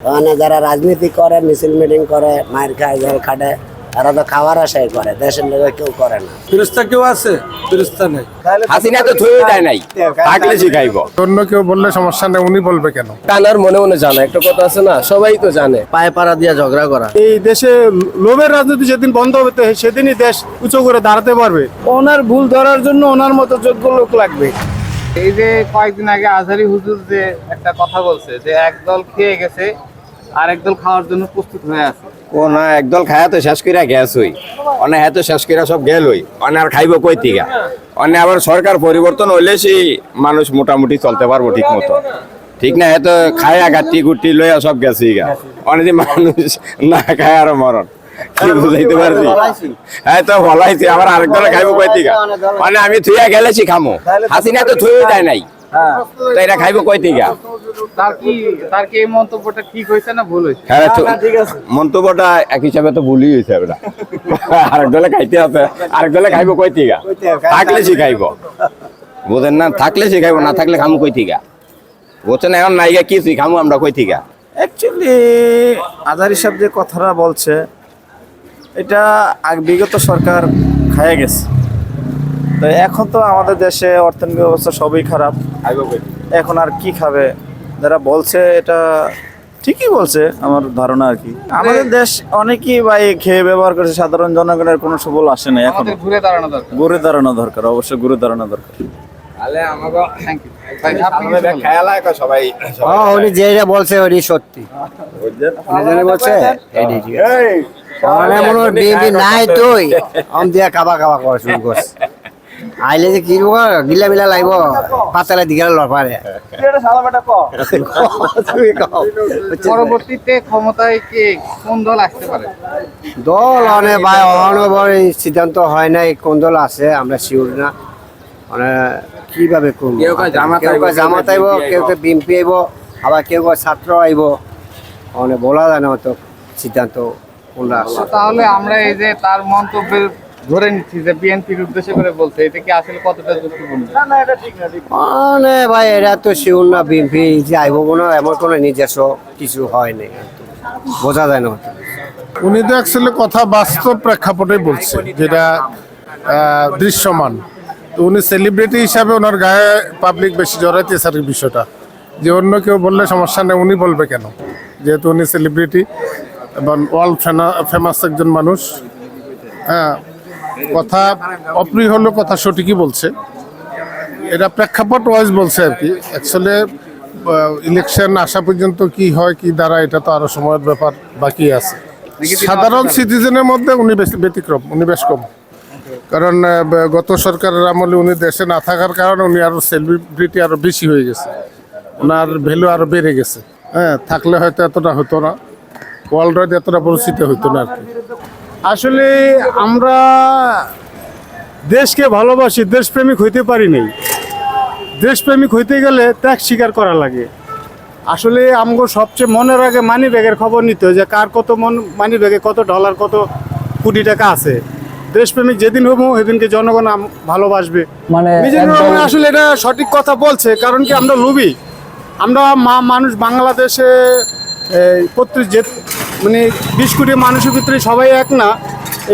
ওখানে যারা রাজনীতি করে মিছিল মিটিং করে মায়ের খায় জল খাটে তারা তো খাওয়ার আশাই করে দেশের লোকে কেউ করে না। ফিরস্তা কেউ আছে? ফিরস্তা নেই। হাসিনা তো থুয়ে দেয় নাই। থাকলে শিখাইব। অন্য কেউ বললে সমস্যা নেই উনি বলবে কেন? কানার মনে মনে জানে একটা কথা আছে না সবাই তো জানে। পায়ে পাড়া দিয়া ঝগড়া করা। এই দেশে লোভের রাজনীতি যেদিন বন্ধ হবে তো সেদিনই দেশ উঁচু করে দাঁড়াতে পারবে। ওনার ভুল ধরার জন্য ওনার মতো যোগ্য লোক লাগবে। এই যে কয়েকদিন আগে আজহারি হুজুর যে একটা কথা বলছে যে একদল খেয়ে গেছে আর একদল খাওয়ার জন্য প্রস্তুত হয়ে আছে। ও না, একদল খায়া তো শেষ কইরা গ্যাস হই অনে হ্যাঁ তো শেষ কইরা সব গেল হই অনে আর খাইব কই তিগা অনে আবার সরকার পরিবর্তন হইলে সেই মানুষ মোটামুটি চলতে পারব ঠিক মতো ঠিক না এত খায়া গাটি গুটি লইয়া সব গেছে গা অনেক মানুষ না খায় আর মরণ। কি বুঝাইতে পারছি? হ্যাঁ তো বলাইছি কই তিগা মানে আমি থুইয়া গেলেছি খামো। হাসিনা তো থুয়ে দেয় নাই। তো এটা খাইব কই তিগা তার কি তার কি এই মন্তব্যটা ঠিক হয়েছে না ভুল হয়েছে? হ্যাঁ মন্তব্যটা এক হিসাবে তো ভুলই হয়েছে আমরা আরেক দলে খাইতে আরেক দলে খাইব থাকলে শিখাইব। বুঝেন না থাকলে শিখাইব না থাকলে খামু কই তিগা বুঝছেন এখন নাইগা কি শিখামু আমরা কই তিগা অ্যাকচুয়ালি আধার হিসাব যে কথাটা বলছে এটা আগ- বিগত সরকার খাইয়ে গেছে। তো এখন তো আমাদের দেশে অর্থনৈতিক অবস্থা সবই খারাপ। এখন আর কি খাবে? যারা বলছে এটা ঠিকই বলছে আমার ধারণা আর কি। আমাদের দেশ অনেকেই ভাই খেয়ে ব্যবহার করছে সাধারণ জনগণের কোনো সুবল আসে না এখন। ঘুরে দাঁড়ানো দরকার। ঘুরে দাঁড়ানো দরকার অবশ্যই ঘুরে দাঁড়ানো দরকার। সবাই হ্যাঁ উনি যেটা বলছে ওটি সত্যি মানে মনে হয় নাই তুই আম দিয়া কাবা কাবা করা শুরু করছে। আইলে যে কি গিলা মিলা লাগবো। পাতালে দিকে লড়পারে পরবর্তীতে ক্ষমতায় কে কোন দল আসতে পারে? দল অনেক ভাই অনবর সিদ্ধান্ত হয় নাই কোন দল আছে আমরা শিওর না। মানে কীভাবে করব? কেউ কয় জামাত কেউ আইবো, কেউ কেউ কেউ বিএনপি আইব আবার কেউ কয় ছাত্র আইব। মানে বলা যায় না তো সিদ্ধান্ত তাহলে আমরা এই যে তার মন্তব্যের ধরে নিচ্ছি যে বিএনপির উদ্দেশ্য করে বলছে এটা কি আসলে কতটা যুক্তিপূর্ণ? মানে ভাই এরা তো শিওর না বিএনপি যে আইব কোনো এমন কোনো নিজস্ব কিছু হয় নাই। বোঝা যায় না। উনি তো অ্যাকচুয়ালি কথা বাস্তব প্রেক্ষাপটে বলছে যেটা দৃশ্যমান। তো উনি সেলিব্রিটি হিসাবে ওনার গায়ে পাবলিক বেশি জড়াইতেছে আর বিষয়টা। যে অন্য কেউ বললে সমস্যা নেই উনি বলবে কেন? যেহেতু উনি সেলিব্রিটি এবং ওয়ার্ল্ড ফেমাস একজন মানুষ হ্যাঁ কথা অপ্রিয় হলেও কথা সঠিকই বলছে। এটা প্রেক্ষাপট ওয়াইজ বলছে আর কি। অ্যাকচুয়ালি ইলেকশন আসা পর্যন্ত কি হয় কি দ্বারা এটা তো আরও সময়ের ব্যাপার বাকি আছে। সাধারণ সিটিজেনের মধ্যে উনি বেশি ব্যতিক্রম উনি বেশ কম। কারণ গত সরকারের আমলে উনি দেশে না থাকার কারণে উনি আরও সেলিব্রিটি আরও বেশি হয়ে গেছে। ওনার ভ্যালু আরও বেড়ে গেছে। হ্যাঁ থাকলে হয়তো এতটা হতো না। ওয়ার্ল্ড ওয়াইড এতটা পরিচিত হতো না আর কি। আসলে আমরা দেশকে ভালোবাসি দেশপ্রেমিক হইতে পারি নাই। দেশপ্রেমিক হইতে গেলে ত্যাগ স্বীকার করা লাগে। আসলে আমগো সবচেয়ে মনের আগে মানি ব্যাগের খবর নিতে হয় যে কার কত মন মানি ব্যাগে কত ডলার কত কোটি টাকা আছে। দেশপ্রেমিক যেদিন হব সেদিনকে জনগণ ভালোবাসবে। মানে আসলে এটা সঠিক কথা বলছে কারণ কি আমরা লুবি আমরা মা মানুষ বাংলাদেশে এই, প্রত্যেক যে মানে বিশ কোটি মানুষের ভিতরে সবাই এক না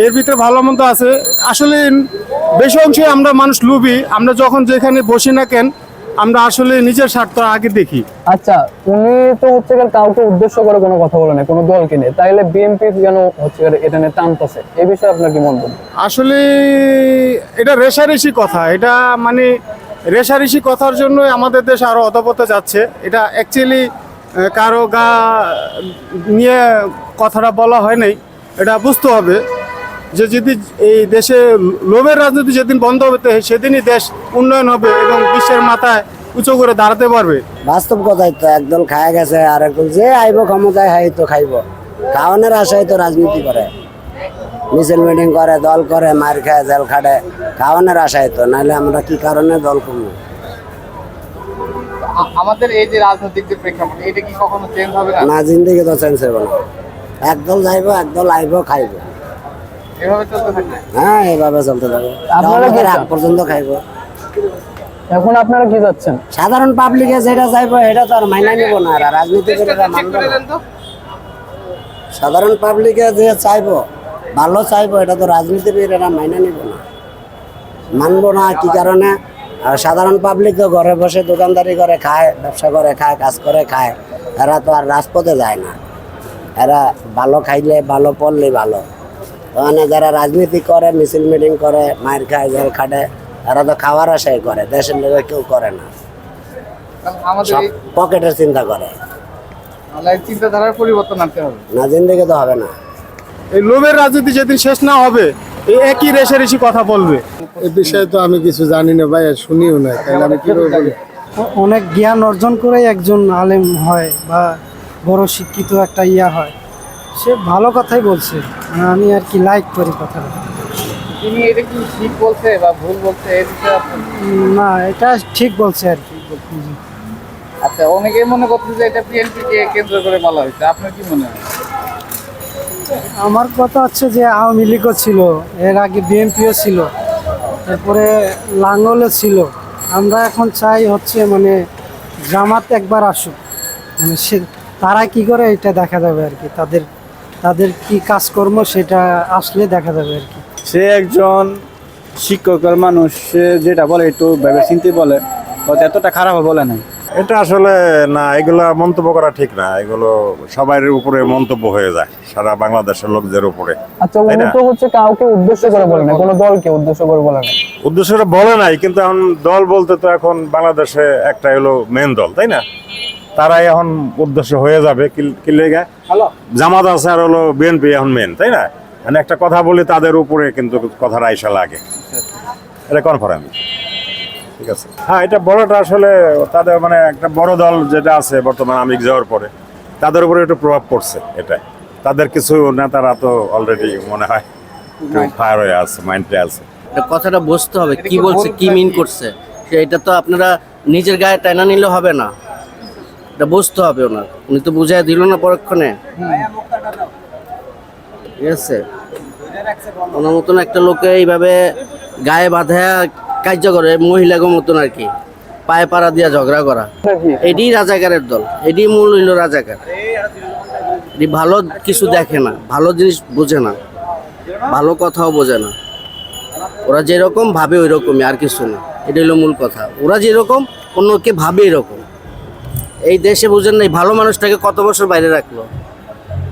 এর ভিতরে ভালো মন্দ আছে। আসলে বেশি অংশে আমরা মানুষ লুবি আমরা যখন যেখানে বসি না কেন আমরা আসলে নিজের স্বার্থ আগে দেখি। আচ্ছা উনি তো হচ্ছে গিয়ে কাউকে উদ্দেশ্য করে কোনো কথা বলে না কোনো দলকে নিয়ে। তাইলে বিএনপি কেন হচ্ছে এটা নিয়ে টানতেছে এই বিষয়ে আপনার কি মন্তব্য? আসলে এটা রেশারেশি কথা এটা মানে রেশারেশি কথার জন্য আমাদের দেশ আরও অধপথে যাচ্ছে। এটা অ্যাকচুয়ালি কারও গা নিয়ে কথাটা বলা হয় নাই, এটা বুঝতে হবে যে যদি এই দেশে লোভের রাজনীতি যেদিন বন্ধ হবে, তো সেদিনই দেশ উন্নয়ন হবে এবং বিশ্বের মাথায় উঁচু করে দাঁড়াতে পারবে। বাস্তব কথাই তো, একদল খায় গেছে আর একদল যে আইব ক্ষমতায় হাই তো খাইব। খাওয়ানোর আশায় তো রাজনীতি করে। মিছিল মিটিং করে, দল করে, মার খায়, জেল খাটে। খাওয়ানোর আশায় তো, নাহলে আমরা কি কারণে দল করব? আমাদের এই যে রাজনৈতিক যে প্রেক্ষাপট এটা কি কখনো চেঞ্জ হবে না? না জিন্দিগি তো চেঞ্জ হবে না। একদল যাইব একদল আইব খাইব। এভাবে চলতে থাকবে? হ্যাঁ এভাবে চলতে থাকবে। আপনারা কি? আগ পর্যন্ত খাইব। এখন আপনারা কি যাচ্ছেন? সাধারণ পাবলিকে যেটা চাইব এটা তো আর মাইনা নিব না আর রাজনীতি করে সাধারণ পাবলিকে যে চাইব ভালো চাইব এটা তো রাজনীতিবিদ এরা মাইনে নিব না। মানবো না কি কারণে? আর সাধারণ পাবলিক তো ঘরে বসে দোকানদারি করে খায় ব্যবসা করে খায় কাজ করে খায়। এরা তো আর রাজপথে যায় না। এরা ভালো খাইলে ভালো পড়লে ভালো। ওখানে যারা রাজনীতি করে মিছিল মিটিং করে মায়ের খায় জেল খাটে এরা তো খাওয়ার আশাই করে দেশের লোকে কেউ করে না। সব পকেটের চিন্তা করে। চিন্তাধারার পরিবর্তন আনতে হবে। না জিন্দিগি তো হবে না। এই লোভের রাজনীতি যেদিন শেষ না হবে এই একই রেশারেশি কথা বলবে। এ বিষয়ে তো আমি কিছু জানি না ভাই আর শুনিও না। তাহলে আমি কীভাবে? অনেক জ্ঞান অর্জন করে একজন আলেম হয় বা বড় শিক্ষিত একটা ইয়া হয়। সে ভালো কথাই বলছে। আমি আর কি লাইক করি কথাটা। তিনি এটা কি ঠিক বলছে বা ভুল বলছে? না এটা ঠিক বলছে আর কি। আচ্ছা অনেকে মনে করছে যে এটা বিএনপি কে কেন্দ্র করে বলা হয়েছে। আপনার কি মনে হয়? আমার কথা হচ্ছে যে আওয়ামী লীগও ছিল, এর আগে বিএনপিও ছিল, এরপরে লাঙ্গলও ছিল। আমরা এখন চাই হচ্ছে মানে জামাত একবার আসুক। মানে সে, তারা কি করে এটা দেখা যাবে আর কি, তাদের তাদের কি কাজকর্ম সেটা আসলে দেখা যাবে আর কি। সে একজন শিক্ষকের মানুষ, সে যেটা বলে একটু ভেবে চিন্তে বলে এতটা খারাপ বলে নাই। এটা আসলে না এগুলা মন্তব্য করা ঠিক না। এগুলো সবার উপরে মন্তব্য হয়ে যায় সারা বাংলাদেশের লোকদের উপরে। আচ্ছা উনি তো হচ্ছে কাউকে উদ্দেশ্য করে বলে না কোনো দলকে উদ্দেশ্য করে বলে না উদ্দেশ্যটা বলে নাই কিন্তু এখন দল বলতে তো এখন বাংলাদেশে একটা হলো মেন দল তাই না? তারাই এখন উদ্দেশ্য হয়ে যাবে কি- কি লেগে? জামাত আছে আর হলো বিএনপি এখন মেন তাই না? মানে একটা কথা বলি তাদের উপরে কিন্তু কথাটা আইসা লাগে। এটা কনফারেন্স ঠিক আছে। হ্যাঁ এটা বড়টা আসলে তাদের মানে একটা বড় দল যেটা আছে বর্তমান আমিক যাওয়ার পরে তাদের উপরে একটু প্রভাব পড়ছে এটা তাদের কিছু নেতারা তো অলরেডি মনে হয় ফায়ার হয়ে আছে মাইন্ডে আছে। কথাটা বুঝতে হবে কি বলছে কি মিন করছে? এটা তো আপনারা নিজের গায়ে টানা নিলে হবে না। এটা বুঝতে হবে ওনার। উনি তো বুঝাই দিল না পরক্ষণে। ঠিক আছে। ওনার মতন একটা লোকে এইভাবে গায়ে বাঁধা কার্য করে মহিলাগো মতন আর কি। পায়ে পাড়া দিয়া ঝগড়া করা। এটি রাজাকারের দল। এটি মূল হইল রাজাকার। এটি ভালো কিছু দেখে না, ভালো জিনিস বোঝে না, ভালো কথাও বোঝে না। ওরা যেরকম ভাবে ওই রকমই আর কিছু না। এটা হলো মূল কথা। ওরা যেরকম, অন্যকে ভাবে এরকম। এই দেশে বুঝেন না এই ভালো মানুষটাকে কত বছর বাইরে রাখল।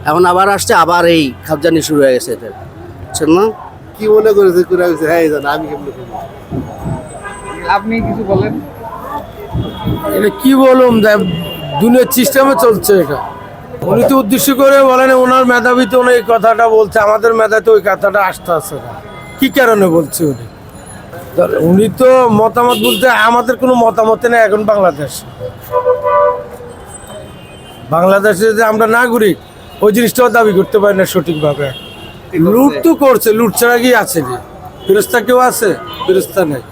এখন আবার আসছে, আবার এই খাবজানি শুরু হয়ে গেছে এদের বুঝছেন না? কি মনে করেছে হ্যাঁ আমি? আপনি কিছু বলেন। এটা কি বলুন দুনিয়ার সিস্টেমে চলছে এটা। উনি তো উদ্দেশ্য করে বলেন, ওনার মেধাবী তো উনি এই কথাটা বলছে, আমাদের মেধাতে ওই কথাটা আসতে আসে না। কি কারণে বলছে উনি? উনি তো মতামত বলতে আমাদের কোনো মতামত নেই এখন বাংলাদেশ। বাংলাদেশে যে আমরা নাগরিক, ওই জিনিসটাও দাবি করতে পারি না সঠিকভাবে। লুট তো করছে, লুট ছাড়া কি আছে কি? ফেরস্তা কেউ আছে? ফেরস্তা নেই।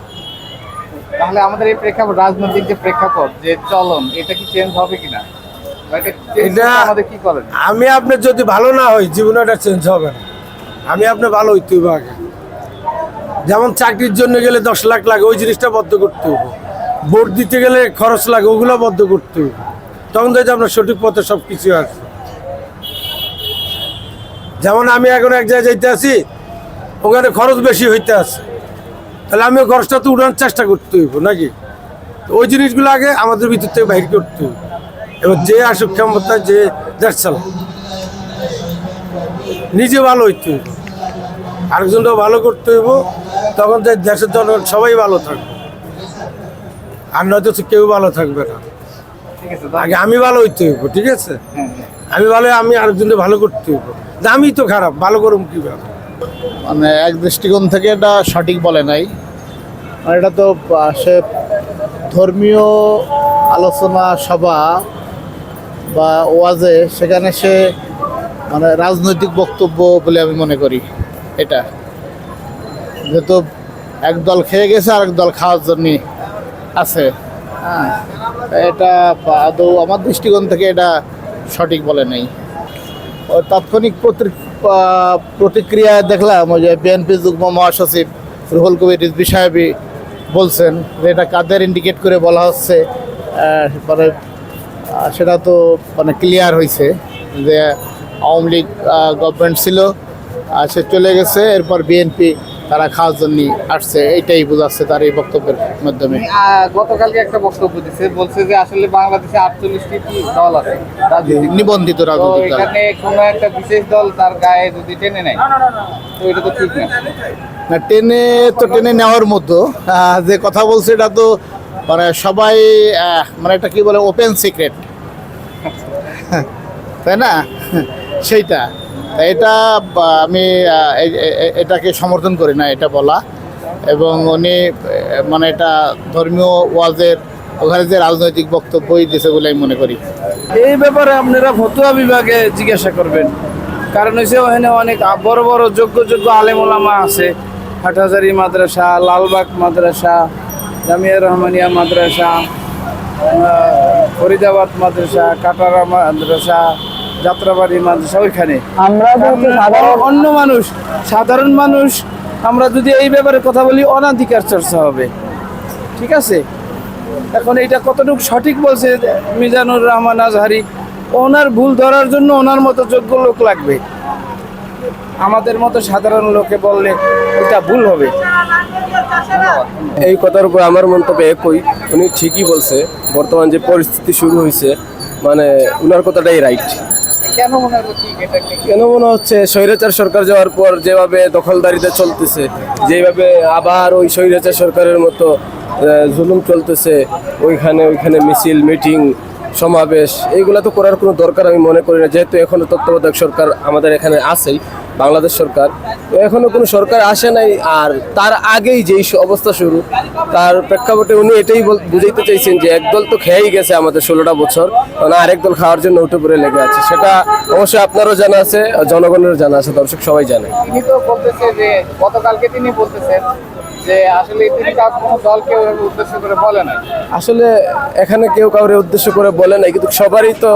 তাহলে আমাদের এই প্রেক্ষাপট রাজনৈতিক যে প্রেক্ষাপট যে চলন এটা কি চেঞ্জ হবে কিনা? এটা আমাদের কি করেন? আমি আপনার যদি ভালো না হই জীবনে এটা চেঞ্জ হবে না। আমি আপনার ভালো হইতে হবে আগে। যেমন চাকরির জন্য গেলে দশ লাখ লাগে ওই জিনিসটা বদ্ধ করতে হবে ভোট দিতে গেলে খরচ লাগে ওগুলো বদ্ধ করতে হবে তখন যদি আপনার সঠিক পথে সব কিছু আছে। যেমন আমি এখন এক জায়গায় যাইতে আছি ওখানে খরচ বেশি হইতে আছে। তাহলে আমি খরচটা তো উঠানোর চেষ্টা করতে হইব নাকি? ওই জিনিসগুলো আগে আমাদের ভিতর থেকে বাইর করতে হবে এবার যে আসুক ক্ষমতা যে দেশ চালা নিজে ভালো হইতে হইব। আরেকজনটাও ভালো করতে হইব তখন যে দেশের জনগণ সবাই ভালো থাকবে। আর নয়তো তো কেউ ভালো থাকবে না। আগে আমি ভালো হইতে হইব ঠিক আছে? আমি ভালো হয়ে আমি আরেকজনকে ভালো করতে হইব। আমি তো খারাপ ভালো করুম কীভাবে? মানে এক দৃষ্টিকোণ থেকে এটা সঠিক বলে নাই। মানে এটা তো সে ধর্মীয় আলোচনা সভা বা ওয়াজে সেখানে সে মানে রাজনৈতিক বক্তব্য বলে আমি মনে করি এটা। যেহেতু এক দল খেয়ে গেছে আর এক দল খাওয়ার জন্য আছে। হ্যাঁ এটা আদৌ আমার দৃষ্টিকোণ থেকে এটা সঠিক বলে নেই। তাৎক্ষণিক আহ, প্রতিক্রিয়া দেখলাম ওই যে বিএনপি যুগ্ম মহাসচিব রুহুল কবির রিজবি সাহেবই বলছেন যে এটা কাদের ইন্ডিকেট করে বলা হচ্ছে মানে সেটা তো মানে ক্লিয়ার হয়েছে যে আওয়ামী লীগ গভর্নমেন্ট ছিল সে চলে গেছে, এরপর বিএনপি তারা খাওয়ার জন্য আসছে এইটাই বোঝাচ্ছে তার এই বক্তব্যের মাধ্যমে। গতকালকে একটা বক্তব্য দিছে বলছে যে আসলে বাংলাদেশে আটচল্লিশটি দল আছে নিবন্ধিত রাজনৈতিক এখানে কোনো একটা বিশেষ দল তার গায়ে যদি টেনে নেয় তো এটা তো ঠিক না। না টেনে তো টেনে নেওয়ার মতো যে কথা বলছে এটা তো মানে সবাই মানে এটা কি বলে ওপেন সিক্রেট তাই না? সেইটা। এটা আমি এটাকে সমর্থন করি না, এটা বলা। এবং উনি মানে এটা ধর্মীয় ওয়াজের ওখানে যে রাজনৈতিক বক্তব্যই দিয়েছে বলে আমি মনে করি। এই ব্যাপারে আপনারা ফতুয়া বিভাগে জিজ্ঞাসা করবেন। কারণ হচ্ছে ওখানে অনেক বড় বড় যোগ্য যোগ্য আলেমোলামা আছে। হাটহাজারি মাদ্রাসা, লালবাগ মাদ্রাসা, জামিয়া রহমানিয়া মাদ্রাসা ফরিদাবাদ মাদ্রাসা, কাটারা মাদ্রাসা যাত্রাবাড়ি মাদ্রাসা ওইখানে। আমরা বলতে সাধারণ অন্য মানুষ সাধারণ মানুষ আমরা যদি এই ব্যাপারে কথা বলি অনাধিকার চর্চা হবে। ঠিক আছে? এখন এটা কতটুকু সঠিক বলছে মিজানুর রহমান আজহারি? ওনার ভুল ধরার জন্য ওনার মতো যোগ্য লোক লাগবে। আমাদের মতো সাধারণ লোকে বললে এটা ভুল হবে। এই কথার উপর আমার মন্তব্য একই। উনি ঠিকই বলছে বর্তমান যে পরিস্থিতি শুরু হয়েছে মানে উনার কথাটাই রাইট কেন মনে হচ্ছে স্বৈরাচার সরকার যাওয়ার পর যেভাবে দখলদারিতে চলতেছে, যেভাবে আবার ওই স্বৈরাচার সরকারের মতো জুলুম চলতেছে, ওইখানে ওইখানে মিছিল, মিটিং, সমাবেশ এইগুলো তো করার কোনো দরকার আমি মনে করি না। যেহেতু এখনও তত্ত্বাবধায়ক সরকার আমাদের এখানে আছেই বাংলাদেশ সরকার। এখনও কোনো সরকার আসে নাই আর তার আগেই যেই অবস্থা শুরু তার প্রেক্ষাপটে উনি এটাই বুঝাইতে চাইছেন যে একদল তো খেয়েই গেছে আমাদের ষোলোটা বছর মানে আরেক দল খাওয়ার জন্য উঠে পড়ে লেগে আছে। সেটা অবশ্যই আপনারও জানা আছে জনগণের জানা আছে দর্শক সবাই জানে। তিনি তো বলতেছে যে গতকালকে তিনি বলতেছেন যে আসলে তিনি কাউকে কোনো দলকে উদ্দেশ্য করে বলে না আসলে এখানে কেউ কাউরে উদ্দেশ্য করে বলে নাই কিন্তু সবারই তো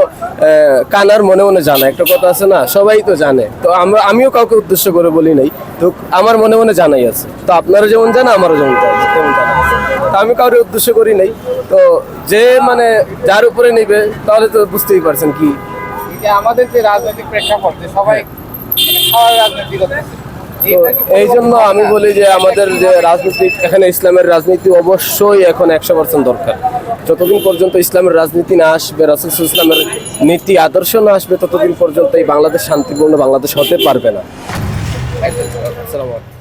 কানার মনে মনে জানে। একটা কথা আছে না সবাই তো জানে। তো আমরা আমিও কাউকে উদ্দেশ্য করে বলি নাই। তো আমার মনে মনে জানাই আছে। তো আপনারা যেমন জানা আমারও যেমন জানা তেমন জানা আছে। তো আমি কাউরে উদ্দেশ্য করি নাই। তো যে মানে যার উপরে নিবে তাহলে তো বুঝতেই পারছেন কি। আমাদের যে রাজনৈতিক প্রেক্ষাপট যে সবাই মানে খাওয়ার রাজনীতি করতেছে এই জন্য আমি বলি যে আমাদের যে রাজনীতি, এখানে ইসলামের রাজনীতি অবশ্যই এখন একশো পার্সেন্ট দরকার যতদিন পর্যন্ত ইসলামের রাজনীতি না আসবে, রাসুল ইসলামের নীতি, আদর্শ না আসবে, ততদিন পর্যন্ত এই বাংলাদেশ শান্তিপূর্ণ বাংলাদেশ হতে পারবে না আসসালামু আলাইকুম।